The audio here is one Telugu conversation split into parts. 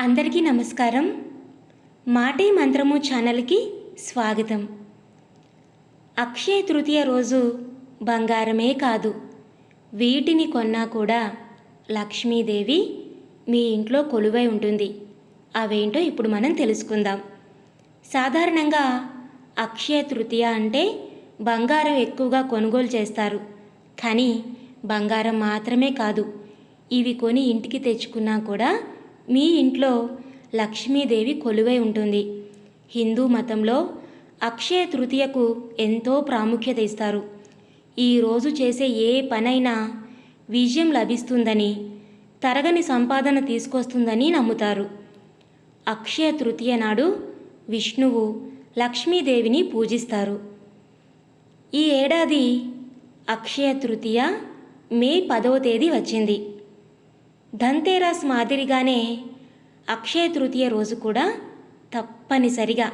అందరికీ నమస్కారం. మాటే మంత్రము ఛానల్కి స్వాగతం. అక్షయ తృతీయ రోజు బంగారమే కాదు. వీటిని కొన్నా కూడా లక్ష్మీదేవి మీ ఇంట్లో కొలువై ఉంటుంది. అవేంటో ఇప్పుడు మనం తెలుసుకుందాం. సాధారణంగా అక్షయ తృతీయ అంటే బంగారం ఎక్కువగా కొనుగోలు చేస్తారు. కానీ బంగారం మాత్రమే కాదు. ఇవి కొని ఇంటికి తెచ్చుకున్నా కూడా మీ ఇంట్లో లక్ష్మీదేవి కొలువై ఉంటుంది. హిందూ మతంలో అక్షయ తృతీయకు ఎంతో ప్రాముఖ్యత ఇస్తారు. ఈరోజు చేసే ఏ పనైనా విజయం లభిస్తుందని తరగని సంపాదన తీసుకొస్తుందని నమ్ముతారు. అక్షయ తృతీయ నాడు విష్ణువు లక్ష్మీదేవిని పూజిస్తారు. ఈ ఏడాది అక్షయ తృతీయ మే పదవ తేదీ వచ్చింది. ధన్తేరాస్ మాదిరిగానే అక్షయ తృతీయ రోజు కూడా తప్పనిసరిగా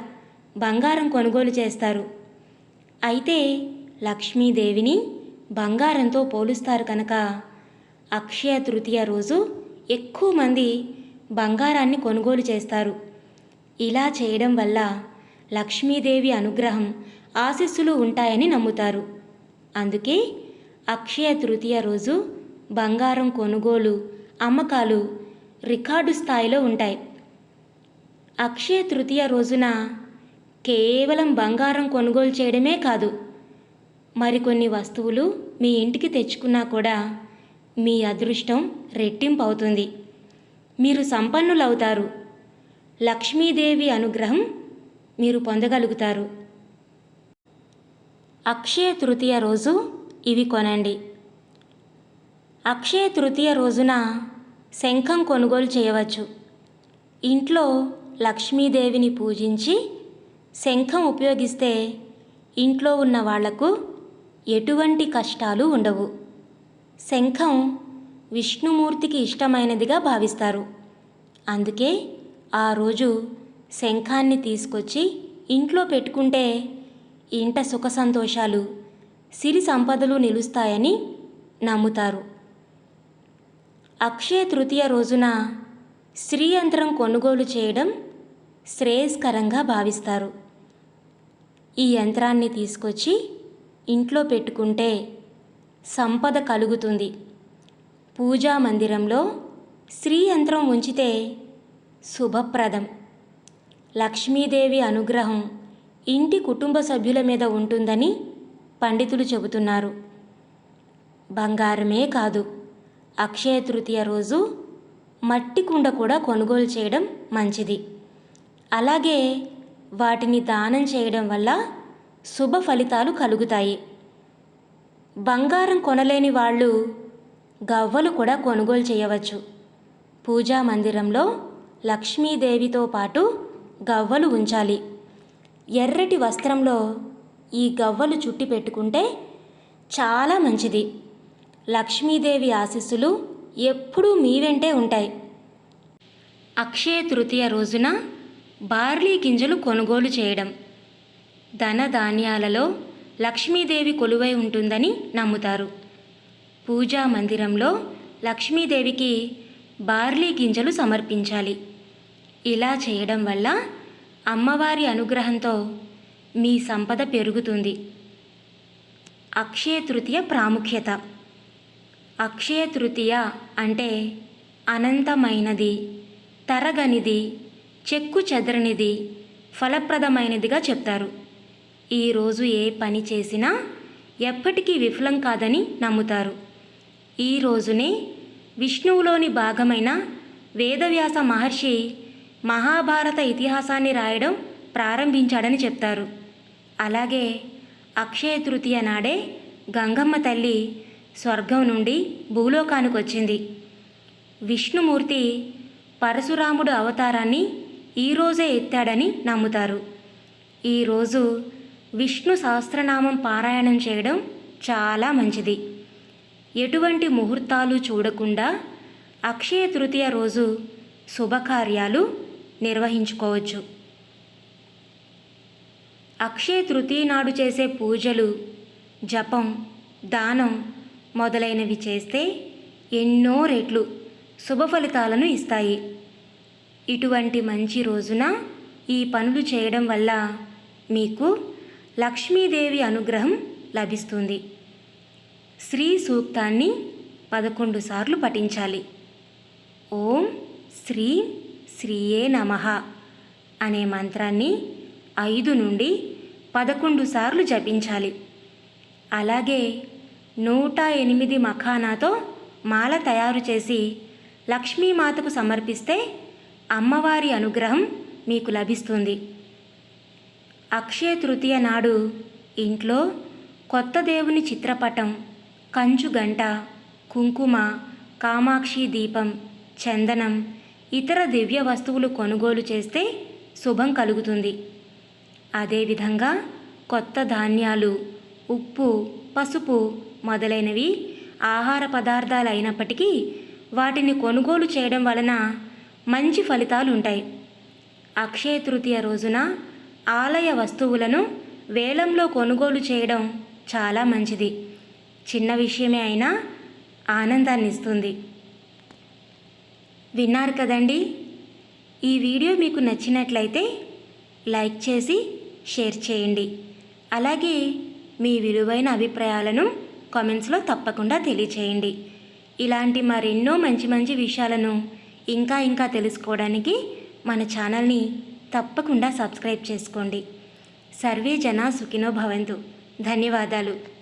బంగారం కొనుగోలు చేస్తారు. అయితే లక్ష్మీదేవిని బంగారంతో పోలుస్తారు కనుక అక్షయ తృతీయ రోజు ఎక్కువ మంది బంగారాన్ని కొనుగోలు చేస్తారు. ఇలా చేయడం వల్ల లక్ష్మీదేవి అనుగ్రహం ఆశీస్సులు ఉంటాయని నమ్ముతారు. అందుకే అక్షయ తృతీయ రోజు బంగారం కొనుగోలు అమ్మకాలు రికార్డు స్థాయిలో ఉంటాయి. అక్షయ తృతీయ రోజున కేవలం బంగారం కొనుగోలు చేయడమే కాదు మరికొన్ని వస్తువులు మీ ఇంటికి తెచ్చుకున్నా కూడా మీ అదృష్టం రెట్టింపు అవుతుంది మీరు సంపన్నులవుతారు. లక్ష్మీదేవి అనుగ్రహం మీరు పొందగలుగుతారు. అక్షయ తృతీయ రోజు ఇవి కొనండి. అక్షయ తృతీయ రోజున శంఖం కొనుగోలు చేయవచ్చు. ఇంట్లో లక్ష్మీదేవిని పూజించి శంఖం ఉపయోగిస్తే ఇంట్లో ఉన్న వాళ్ళకు ఎటువంటి కష్టాలు ఉండవు. శంఖం విష్ణుమూర్తికి ఇష్టమైనదిగా భావిస్తారు. అందుకే ఆ రోజు శంఖాన్ని తీసుకొచ్చి ఇంట్లో పెట్టుకుంటే ఇంట సుఖ సంతోషాలు సిరి సంపదలు నిలుస్తాయని నమ్ముతారు. అక్షయ తృతీయ రోజున స్త్రీ యంత్రం కొనుగోలు చేయడం శ్రేయస్కరంగా భావిస్తారు. ఈ యంత్రాన్ని తీసుకొచ్చి ఇంట్లో పెట్టుకుంటే సంపద కలుగుతుంది. పూజా మందిరంలో స్త్రీ యంత్రం ఉంచితే శుభప్రదం. లక్ష్మీదేవి అనుగ్రహం ఇంటి కుటుంబ సభ్యుల మీద ఉంటుందని పండితులు చెబుతున్నారు. బంగారమే కాదు. అక్షయ తృతీయ రోజు మట్టి కుండ కూడా కొనుగోలు చేయడం మంచిది. అలాగే వాటిని దానం చేయడం వల్ల శుభ ఫలితాలు కలుగుతాయి. బంగారం కొనలేని వాళ్ళు గవ్వలు కూడా కొనుగోలు చేయవచ్చు. పూజా మందిరంలో లక్ష్మీదేవితో పాటు గవ్వలు ఉంచాలి. ఎర్రటి వస్త్రంలో ఈ గవ్వలు చుట్టి పెట్టుకుంటే చాలా మంచిది. లక్ష్మీదేవి ఆశీస్సులు ఎప్పుడూ మీ వెంటే ఉంటాయి. అక్షయ తృతీయ రోజున బార్లీ గింజలు కొనుగోలు చేయడం. ధన ధాన్యాలలో లక్ష్మీదేవి కొలువై ఉంటుందని నమ్ముతారు. పూజా మందిరంలో లక్ష్మీదేవికి బార్లీ గింజలు సమర్పించాలి. ఇలా చేయడం వల్ల అమ్మవారి అనుగ్రహంతో మీ సంపద పెరుగుతుంది. అక్షయ తృతీయ ప్రాముఖ్యత. అక్షయ తృతీయ అంటే అనంతమైనది తరగనిది చెక్కు చెదరనిది ఫలప్రదమైనదిగా చెప్తారు. ఈరోజు ఏ పని చేసినా ఎప్పటికీ విఫలం కాదని నమ్ముతారు. ఈ రోజునే విష్ణువులోని భాగమైన వేదవ్యాస మహర్షి మహాభారత ఇతిహాసాన్ని రాయడం ప్రారంభించాడని చెప్తారు. అలాగే అక్షయ తృతీయ నాడే గంగమ్మ తల్లి స్వర్గం నుండి భూలోకానికి వచ్చింది విష్ణుమూర్తి పరశురాముడు అవతారాన్ని ఈరోజే ఎత్తాడని నమ్ముతారు. ఈరోజు విష్ణు సహస్రనామం పారాయణం చేయడం చాలా మంచిది. ఎటువంటి ముహూర్తాలు చూడకుండా అక్షయ తృతీయ రోజు శుభకార్యాలు నిర్వహించుకోవచ్చు. అక్షయ తృతీయ నాడు చేసే పూజలు జపం దానం మొదలైనవి చేస్తే ఎన్నో రెట్లు శుభ ఫలితాలను ఇస్తాయి. ఇటువంటి మంచి రోజున ఈ పనులు చేయడం వల్ల మీకు లక్ష్మీదేవి అనుగ్రహం లభిస్తుంది. శ్రీ సూక్తాన్ని పదకొండు సార్లు పఠించాలి. ఓం శ్రీ శ్రీయే నమ అనే మంత్రాన్ని ఐదు నుండి పదకొండు సార్లు జపించాలి. అలాగే నూట ఎనిమిది మఖానాతో మాల తయారు చేసి లక్ష్మీమాతకు సమర్పిస్తే అమ్మవారి అనుగ్రహం మీకు లభిస్తుంది. అక్షయ తృతీయ నాడు ఇంట్లో కొత్త దేవుని చిత్రపటం కంచు గంట కుంకుమ కామాక్షి దీపం చందనం ఇతర దివ్య వస్తువులు కొనుగోలు చేస్తే శుభం కలుగుతుంది. అదేవిధంగా కొత్త ధాన్యాలు ఉప్పు పసుపు మొదలైనవి ఆహార పదార్థాలు అయినప్పటికీ వాటిని కొనుగోలు చేయడం వలన మంచి ఫలితాలు ఉంటాయి అక్షయ తృతీయ రోజున ఆలయ వస్తువులను వేలంలో కొనుగోలు చేయడం చాలా మంచిది. చిన్న విషయమే అయినా ఆనందాన్ని ఇస్తుంది. విన్నారు కదండి? ఈ వీడియో మీకు నచ్చినట్లయితే లైక్ చేసి షేర్ చేయండి. అలాగే మీ విలువైన అభిప్రాయాలను కామెంట్స్లో తప్పకుండా తెలియచేయండి. ఇలాంటి మరెన్నో మంచి మంచి విషయాలను ఇంకా ఇంకా తెలుసుకోవడానికి మన ఛానల్ని తప్పకుండా సబ్స్క్రైబ్ చేసుకోండి. సర్వే జన సుఖినో భవంతు. ధన్యవాదాలు.